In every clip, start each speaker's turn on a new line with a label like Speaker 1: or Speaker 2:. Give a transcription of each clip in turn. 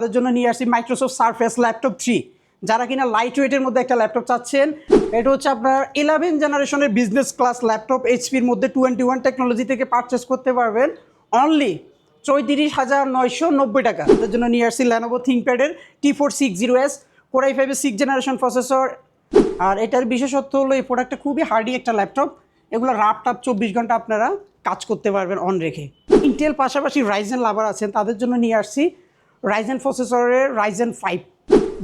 Speaker 1: তাদের জন্য নিয়ে আসছি মাইক্রোসফট সারফেস ল্যাপটপ থ্রি যারা কিনা লাইট ওয়েটের মধ্যে একটা ল্যাপটপ চাচ্ছেন, এটা হচ্ছে আপনার ইলেভেন জেনারেশনের বিজনেস ক্লাস ল্যাপটপ এইচপির মধ্যে টোয়েন্টি ওয়ান টেকনোলজি থেকে পারচেস করতে পারবেন। অনলি চৌত্রিশ হাজার নয়শো নব্বই টাকা। তাদের জন্য নিয়ে আসছি Lenovo থিঙ্কপ্যাডের T four six zero S core i ফাইভের সিক্স জেনারেশন প্রসেসর আর এটার বিশেষত্ব হলো এই প্রোডাক্টটা খুবই হার্ডি একটা ল্যাপটপ এগুলো রাপ টাপ চব্বিশ ঘণ্টা আপনারা কাজ করতে পারবেন অন রেখে। ইন্টেল পাশাপাশি রাইজেন লাভার আছেন, তাদের জন্য নিয়ে আসছি রাইজেন প্রসেসরের Ryzen five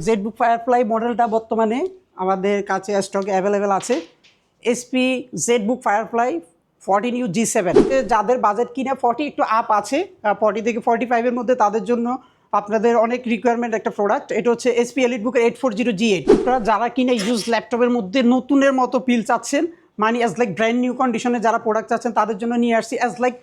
Speaker 1: Z book Firefly মডেলটা বর্তমানে আমাদের কাছে স্টক অ্যাভেলেবেল আছে। HP Z book Firefly fourteen U G seven যাদের বাজেট কিনা ফর্টি একটু আপ আছে ফর্টি থেকে ফর্টি ফাইভের মধ্যে তাদের জন্য আপনাদের অনেক রিকোয়ারমেন্ট একটা প্রোডাক্ট এটা হচ্ছে এসপি এলিট বুকের eight four zero G eight আপনারা যারা কিনা ইউজ ল্যাপটপের মধ্যে নতুনের মতো পিল চাচ্ছেন মানে অ্যাজ লাইক ব্র্যান্ড নিউ কন্ডিশনে যারা প্রোডাক্ট চাচ্ছেন, তাদের জন্য নিয়ে আসছি অ্যাজ লাইক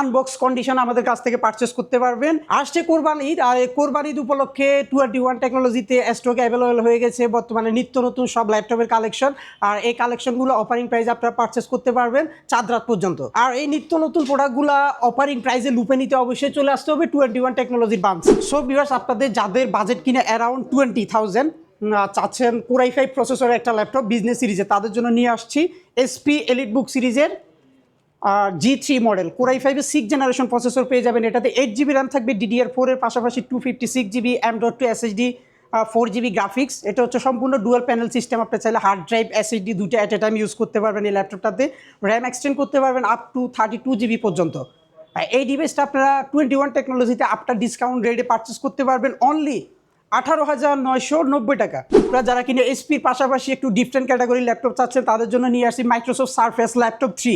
Speaker 1: আনবক্স কন্ডিশন আমাদের কাছ থেকে পারচেস করতে পারবেন। আসছে কোরবান ঈদ, আর এই কোরবান ঈদ উপলক্ষে টোয়েন্টি ওয়ান টেকনোলজিতে স্টক অ্যাভেলেবেল হয়ে গেছে। বর্তমানে নিত্য নতুন সব ল্যাপটপের কালেকশন আর এই কালেকশনগুলো অফারিং প্রাইস আপনারা পারচেস করতে পারবেন চাঁদ রাত পর্যন্ত। আর এই নিত্য নতুন প্রোডাক্টগুলো অফারিং প্রাইজে লুপে নিতে অবশ্যই চলে আসতে হবে টোয়েন্টি ওয়ান টেকনোলজির বাংস সো ভিউয়ার্স আপনাদের যাদের বাজেট কিনে অ্যারাউন্ড টোয়েন্টি থাউজেন্ড চাচ্ছেন কোরাই ফাইভ প্রসেসরের একটা ল্যাপটপ বিজনেস সিরিজে তাদের জন্য নিয়ে আসছি এসপি এলিট বুক সিরিজের G three model core i ফাইভের সিক্স জেনারেশন প্রসেসর পেয়ে যাবেন। এটাতে এইট জিবি র্যাম থাকবে ডিডিআর ফোরের পাশাপাশি two fifty six GB M dot two SSD four GB graphics এটা হচ্ছে সম্পূর্ণ ডুয়াল প্যানেল সিস্টেম আপনি চাইলে হার্ড ড্রাইভ এসএসডি দুটো অ্যাট এ টাইম ইউজ করতে পারবেন এই ল্যাপটপটাতে র্যাম এক্সটেন্ড করতে পারবেন up to thirty two GB পর্যন্ত এই ডিভাইসটা আপনারা টোয়েন্টি ওয়ান টেকনোলজিতে আফটার ডিসকাউন্ট রেটে পারচেস করতে পারবেন অনলি আঠারো হাজার নয়শো নব্বই টাকা। আপনারা যারা কিনে এসপির পাশাপাশি একটু ডিফারেন্ট ক্যাটাগরির ল্যাপটপ চাচ্ছেন, তাদের জন্য নিয়ে আসি মাইক্রোসফট সারফেস ল্যাপটপ থ্রি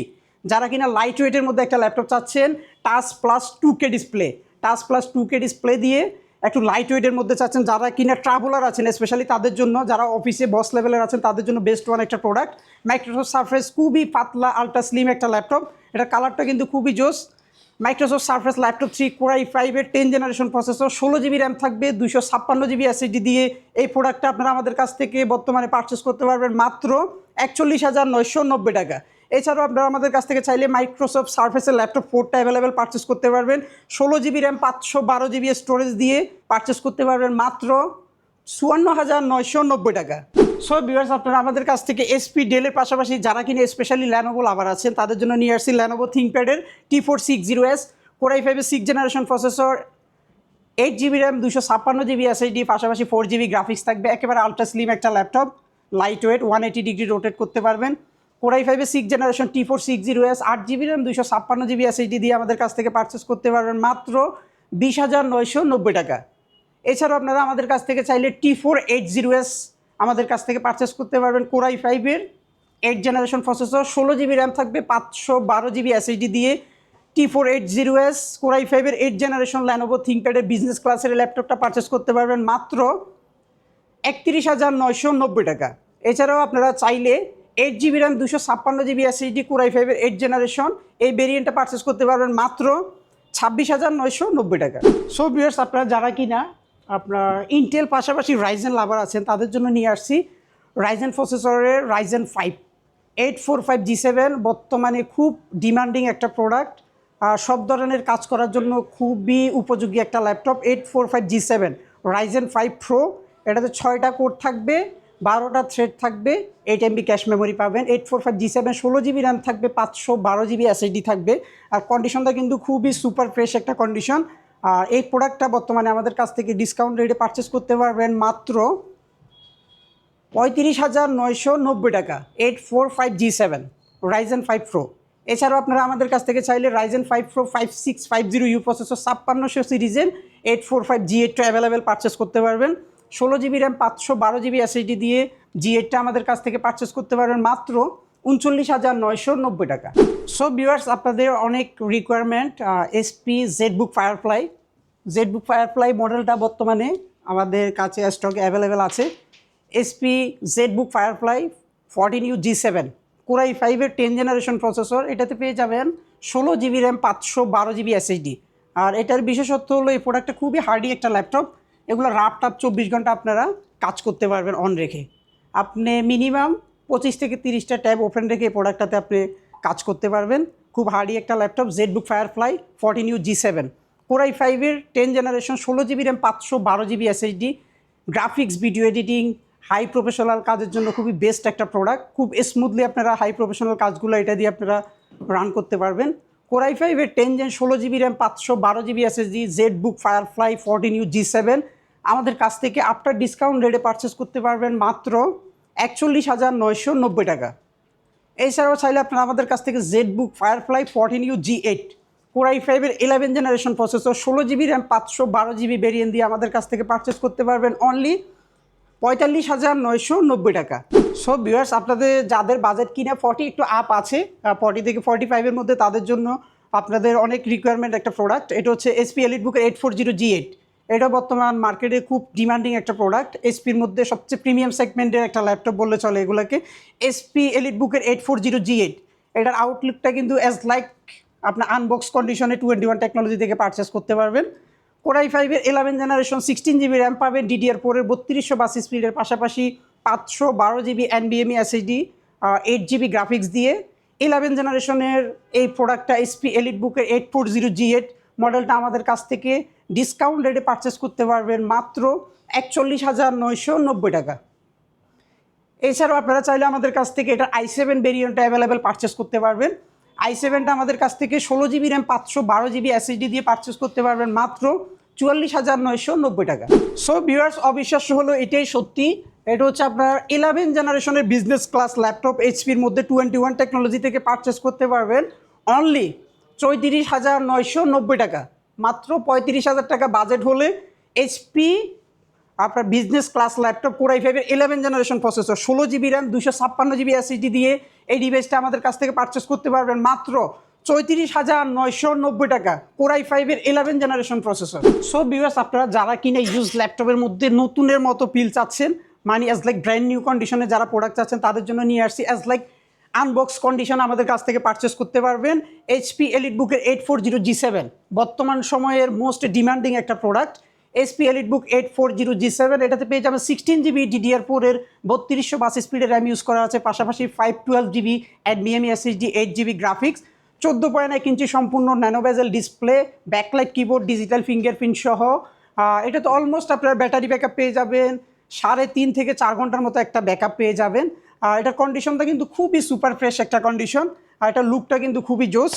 Speaker 1: যারা কিনা লাইট ওয়েটের মধ্যে একটা ল্যাপটপ চাচ্ছেন touch plus two K display touch plus two K display দিয়ে একটু লাইট ওয়েটের মধ্যে চাচ্ছেন যারা কিনা ট্রাভেলার আছেন স্পেশালি তাদের জন্য, যারা অফিসে বস লেভেলের আছেন, তাদের জন্য বেস্ট ওয়ান একটা প্রোডাক্ট মাইক্রোসফট সারফেস খুবই পাতলা আলট্রা স্লিম একটা ল্যাপটপ এটা কালারটা কিন্তু খুবই জোস। Microsoft Surface laptop three core i ফাইভের টেন জেনারেশন প্রসেসর ষোলো জিবি র্যাম থাকবে দুশো ছাপ্পান্ন জিবি এসএসডি দিয়ে এই প্রোডাক্টটা আপনারা আমাদের কাছ থেকে বর্তমানে পারচেস করতে পারবেন মাত্র একচল্লিশ হাজার নয়শো নব্বই টাকা। এছাড়াও আপনারা আমাদের কাছ থেকে চাইলে মাইক্রোসফট সার্ফেসের ল্যাপটপ ফোরটা অ্যাভেলেবেল পারচেস করতে পারবেন। ষোলো জিবি র্যাম পাঁচশো বারো জিবি স্টোরেজ দিয়ে পারচেস করতে পারবেন মাত্র চুয়ান্ন হাজার নয়শো নব্বই টাকা। সো ভিউয়ার্স আপনারা আমাদের কাছ থেকে এসপি ডেলের পাশাপাশি যারা কিনে স্পেশালি ল্যানোভো লাভার আছেন, তাদের জন্য নিয়ে আসছি Lenovo থিঙ্কপ্যাডের T four six zero S core i ফাইভের six generation processor eight GB RAM দুশো ছাপ্পান্ন জিবি এসএসডি পাশাপাশি ফোর জিবি গ্রাফিক্স থাকবে। একেবারে আলট্রা স্লিম একটা laptop lightweight one eighty degree rotate করতে পারবেন। কোরাই ফাইভের six generation T four six zero S আট জিবি র্যাম দুশো ছাপ্পান্ন জিবি এসএসডি দিয়ে আমাদের কাছ থেকে পারচেস করতে পারবেন মাত্র বিশ হাজার নয়শো নব্বই টাকা। এছাড়াও আপনারা আমাদের কাছ থেকে চাইলে T four eight zero S আমাদের কাছ থেকে পারচেস করতে পারবেন কোরাই ফাইভের এইট জেনারেশন প্রসেসর ষোলো জিবি র্যাম থাকবে, পাঁচশো বারো জিবি এসএসডি দিয়ে T four eight zero S core i ফাইভের এইট জেনারেশন ল্যানোভো থিঙ্কপ্যাডের বিজনেস ক্লাসের ল্যাপটপটা পারচেস করতে পারবেন মাত্র একত্রিশ হাজার নয়শো নব্বই টাকা। এছাড়াও আপনারা চাইলে এইট জিবি র্যাম দুশো ছাপ্পান্ন জিবি এসএসডি কোরাই ফাইভের এইট জেনারেশন এই ভেরিয়েন্টটা পারচেস করতে পারবেন মাত্র ছাব্বিশ হাজার নয়শো নব্বই টাকা। সো বিয়ার্স আপনারা যারা কিনা, আপনার ইন্টেল পাশাপাশি রাইজেন লাভার আছেন, তাদের জন্য নিয়ে আসছি রাইজেন প্রসেসরের Ryzen five eight four five G seven বর্তমানে খুব ডিমান্ডিং একটা প্রোডাক্ট সব ধরনের কাজ করার জন্য খুবই উপযোগী একটা laptop eight four five G seven Ryzen five pro এটাতে ছয়টা কোড থাকবে বারোটা থ্রেড থাকবে এইট এমবি ক্যাশ মেমোরি পাবেন eight four five G seven ষোলো জিবি র্যাম থাকবে, পাঁচশো বারো জিবি এসএসডি থাকবে। আর কন্ডিশনটা কিন্তু খুবই সুপার ফ্রেশ একটা কন্ডিশন আর এই প্রোডাক্টটা বর্তমানে আমাদের কাছ থেকে ডিসকাউন্ট রেটে পারচেস করতে পারবেন মাত্র পঁয়ত্রিশ হাজার নয়শো নব্বই টাকা eight four five G seven Ryzen five pro এছাড়াও আপনারা আমাদের কাছ থেকে চাইলে Ryzen five pro five six five zero U processor ছাপ্পান্নশো সিরিজের এইট ফোর ফাইভ জি এইটটা অ্যাভেলেবেল পারচেস করতে পারবেন। ষোলো জিবি র্যাম পাঁচশো বারো জিবি এসএসডি দিয়ে জি এইটটা আমাদের কাছ থেকে পারচেস করতে পারবেন মাত্র উনচল্লিশ হাজার নয়শো নব্বই টাকা। সো ভিউয়ার্স আপনাদের অনেক requirement HP ZBook Firefly ZBook Firefly মডেলটা বর্তমানে আমাদের কাছে স্টক অ্যাভেলেবেল আছে। HP ZBook Firefly fourteen U G seven core i ফাইভের টেন জেনারেশন প্রসেসর এটাতে পেয়ে যাবেন ষোলো জিবি র্যাম পাঁচশো বারো জিবি এসএসডি আর এটার বিশেষত্ব হলো এই প্রোডাক্টটা খুবই হার্ডি একটা ল্যাপটপ এগুলো রাপ টাপ চব্বিশ ঘণ্টা আপনারা কাজ করতে পারবেন অন রেখে। আপনি মিনিমাম পঁচিশ থেকে তিরিশটা ট্যাব ওপেন রেখে এই প্রোডাক্টটাতে আপনি কাজ করতে পারবেন। খুব হার্ডি একটা laptop ZBook Firefly fourteen U G seven core i ফাইভের টেন জেনারেশন ষোলো জিবি র্যাম পাঁচশো বারো GB SSD graphics video editing high professional কাজের জন্য খুবই বেস্ট একটা প্রোডাক্ট খুব স্মুথলি আপনারা হাই প্রফেশনাল কাজগুলো এটা দিয়ে আপনারা রান করতে পারবেন। কোরাই ফাইভের টেন জেন ষোলো জিবি র্যাম পাঁচশো বারো GB SSD Z book Firefly fourteen U G seven আমাদের কাছ থেকে আফটার ডিসকাউন্ট রেটে পারচেস করতে পারবেন মাত্র একচল্লিশ হাজার নয়শো নব্বই টাকা। এছাড়াও চাইলে আপনারা আমাদের কাছ থেকে Z book Firefly fourteen U G eight core i ফাইভের ইলেভেন জেনারেশন প্রসেসর ষোলো জিবি র্যাম পাঁচশো বারো জিবি ভেরিয়েন্ট দিয়ে আমাদের কাছ থেকে পারচেস করতে পারবেন অনলি পঁয়তাল্লিশ হাজার নয়শো নব্বই টাকা। সো ভিউয়ার্স আপনাদের যাদের বাজেট কিনা ফর্টি একটু আপ আছে ফর্টি থেকে ফর্টি ফাইভের মধ্যে তাদের জন্য আপনাদের অনেক রিকোয়ারমেন্ট একটা প্রোডাক্ট এটা হচ্ছে এসপি এলিট বুকের eight four zero G eight এটা বর্তমান মার্কেটে খুব ডিমান্ডিং একটা প্রোডাক্ট এসপির মধ্যে সবচেয়ে প্রিমিয়াম সেগমেন্টের একটা ল্যাপটপ বললে চলে এগুলোকে। এসপি এলিট বুকের eight four zero G eight এটার আউটলুকটা কিন্তু অ্যাজ লাইক আপনার আনবক্স কন্ডিশনে টোয়েন্টি ওয়ান টেকনোলজি থেকে পারচেস করতে পারবেন। কোরাই ফাইভের eleven generation sixteen GB RAM পাবেন ডিডিআর ফোরের বত্রিশশো বাস স্পিডের পাশাপাশি পাঁচশো বারো জিবি এনবিএমই এসএসডি এইট জিবি গ্রাফিক্স দিয়ে। ইলেভেন জেনারেশনের এই প্রোডাক্টটা এসপি এলিট বুকের eight four zero G eight মডেলটা আমাদের কাছ থেকে ডিসকাউন্ট রেটে পারচেস করতে পারবেন মাত্র একচল্লিশ হাজার নয়শো নব্বই টাকা। এছাড়াও আপনারা চাইলে আমাদের কাছ থেকে এটা আই সেভেন ভেরিয়েন্টটা অ্যাভেলেবেল পারচেস করতে পারবেন। আই সেভেনটা আমাদের কাছ থেকে ষোলো জিবি র্যাম পাঁচশো বারো জিবি এসএসডি দিয়ে পারচেস করতে পারবেন মাত্র চুয়াল্লিশ হাজার নয়শো নব্বই টাকা। সো ভিউয়ার্স অবিশ্বাস্য হলো এটাই সত্যি। এটা হচ্ছে আপনার ইলেভেন জেনারেশনের বিজনেস ক্লাস ল্যাপটপ এইচপির মধ্যে টোয়েন্টি ওয়ান টেকনোলজি থেকে পারচেস করতে পারবেন। অনলি চৌত্রিশ হাজার নয়শো নব্বই টাকা। মাত্র পঁয়ত্রিশ হাজার টাকা বাজেট হলে এইচপি আপনার business class laptop core i ফাইভের ইলেভেন জেনারেশন প্রসেসর ষোলো জিবি র্যাম দুশো ছাপ্পান্ন জিবি এসএসডি দিয়ে এই ডিভাইসটা আমাদের কাছ থেকে পারচেস করতে পারবেন মাত্র চৌত্রিশ হাজার নয়শো নব্বই টাকা কোরাই ফাইভের ইলেভেন জেনারেশন প্রসেসর সো বিভার্স আপনারা যারা কিনে ইউজ ল্যাপটপের মধ্যে নতুনের মতো পিল চাচ্ছেন মানে অ্যাজ লাইক ব্র্যান্ড নিউ কন্ডিশনে যারা প্রোডাক্ট চাচ্ছেন, তাদের জন্য নিয়ে আসছি অ্যাজ লাইক আনবক্স কন্ডিশন আমাদের কাছ থেকে পারচেস করতে পারবেন। এইচপি এলিট বুকের eight four zero G seven বর্তমান সময়ের মোস্ট ডিমান্ডিং একটা product HP elite book eight four zero G seven এটাতে পেয়ে যাবেন সিক্সটিন জিবি ডিডিআর ফোরের বত্রিশশো বাস স্পিডের র্যাম ইউজ করা আছে। পাশাপাশি five twelve GB NVMe SSD eight GB graphics চোদ্দ পয়েন্ট এক ইঞ্চি সম্পূর্ণ nano bezel display backlight keyboard digital fingerprint সহ। এটা তো অলমোস্ট আপনার ব্যাটারি ব্যাকআপ পেয়ে যাবেন। সাড়ে তিন থেকে চার ঘণ্টার মতো একটা ব্যাকআপ পেয়ে যাবেন। আর এটার কন্ডিশনটা কিন্তু খুবই সুপার ফ্রেশ একটা কন্ডিশন আর এটার লুকটা কিন্তু খুবই জোস।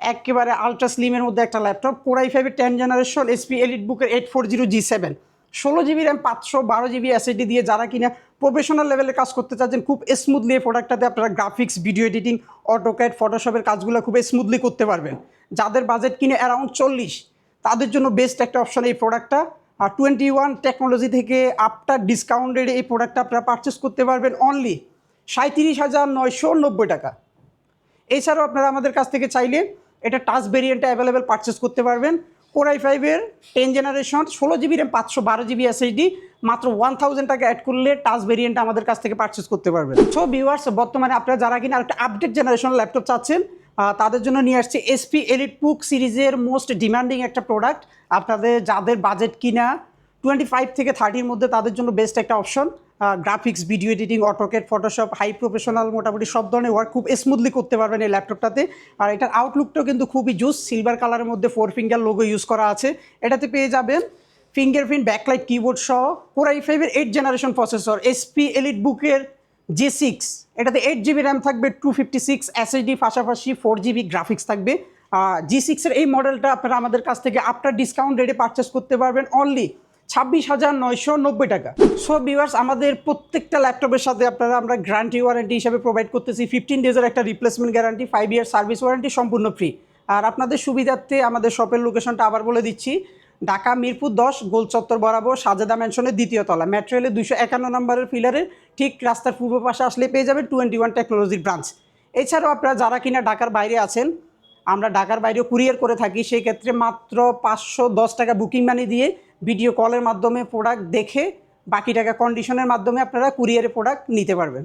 Speaker 1: একেবারে আলট্রা স্লিমের মধ্যে একটা ল্যাপটপ কোরাই ফাইভের টেন জেনারেশন এসপি এলিট বুকের eight four zero G seven ষোলো জিবি র্যাম পাঁচশো বারো জিবি এসএডি দিয়ে যারা কিনা প্রফেশনাল লেভেলে কাজ করতে চাচ্ছেন, খুব স্মুথলি এই প্রোডাক্টটাতে আপনারা গ্রাফিক্স ভিডিও এডিটিং অটোক্যাড ফটোশপের কাজগুলো খুব স্মুথলি করতে পারবেন। যাদের বাজেট কিনে অ্যারাউন্ড চল্লিশ, তাদের জন্য বেস্ট একটা অপশন এই প্রোডাক্টটা টোয়েন্টি ওয়ান টেকনোলজি থেকে আফটার ডিসকাউন্টেড এই প্রোডাক্টটা আপনারা পারচেস করতে পারবেন অনলি সাঁত্রিশ হাজার নয়শো নব্বই টাকা। এছাড়াও আপনারা আমাদের কাছ থেকে চাইলে এটা টাচ ভেরিয়েন্টে অ্যাভেলেবেল পারচেস করতে পারবেন। কোরাই ফাইভের টেন জেনারেশন ষোলো জিবি র্যাম পাঁচশো বারো জিবি এসএসডি মাত্র ওয়ান থাউজেন্ড টাকা অ্যাড করলে টাচ ভেরিয়েন্টটা আমাদের কাছ থেকে পারচেস করতে পারবেন। সো ভিউয়ার্স বর্তমানে আপনারা যারা কিনা একটা আপডেট জেনারেশন ল্যাপটপ চাচ্ছেন তাদের জন্য নিয়ে আসছে এসপি এলিট পুক সিরিজের মোস্ট ডিমান্ডিং একটা প্রোডাক্ট। আপনাদের যাদের বাজেট কিনা টোয়েন্টি ফাইভ থেকে থার্টির মধ্যে তাদের জন্য বেস্ট একটা option graphics video editing AutoCAD Photoshop high professional মোটামুটি সব ধরনের ওয়ার্ক খুব স্মুথলি করতে পারবেন এই ল্যাপটপটাতে আর এটার আউটলুকটাও কিন্তু খুবই জুস সিলভার কালারের মধ্যে ফোর ফিঙ্গার লোগো ইউজ করা আছে। এটাতে পেয়ে যাবেন ফিঙ্গারপ্রিন্ট ব্যাকলাইট কিবোর্ড সহ কোরাই ফাইভের eight generation processor HP elite বুকের জি সিক্স এটাতে এইট জিবি র্যাম থাকবে টু ফিফটি সিক্স এসএসডি পাশাপাশি ফোর জিবি গ্রাফিক্স থাকবে। জি সিক্সের এই মডেলটা আপনারা আমাদের কাছ থেকে আফটার ডিসকাউন্ট রেটে পারচেস করতে পারবেন অনলি ছাব্বিশ হাজার নয়শো নব্বই টাকা। সো ভিউয়ার্স আমাদের প্রত্যেকটা ল্যাপটপের সাথে আপনারা আমরা গ্যারান্টি ওয়ারেন্টি হিসাবে প্রোভাইড করতেছি। ফিফটিন ডেজের একটা replacement guarantee five year service warranty সম্পূর্ণ ফ্রি আর আপনাদের সুবিধার্থে আমাদের শপের লোকেশনটা আবার বলে দিচ্ছি। ঢাকা মিরপুর দশ, গোল চত্বর বরাবর সাজেদা ম্যানশনের দ্বিতীয় তলা। ম্যাট্রিয়ালের দুশো একান্ন নম্বরের পিলারের ঠিক রাস্তার পূর্ব পাশে আসলে পেয়ে যাবেন টোয়েন্টি ওয়ান টেকনোলজির ব্রাঞ্চ। এছাড়াও আপনারা যারা কিনা ঢাকার বাইরে আছেন, আমরা ঢাকার বাইরেও কুরিয়ার করে থাকি, সেই ক্ষেত্রে মাত্র পাঁচশো দশ টাকা বুকিং মানি দিয়ে ভিডিও কলের মাধ্যমে প্রোডাক্ট দেখে বাকি টাকা কন্ডিশনের মাধ্যমে আপনারা কুরিয়ারে প্রোডাক্ট নিতে পারবেন।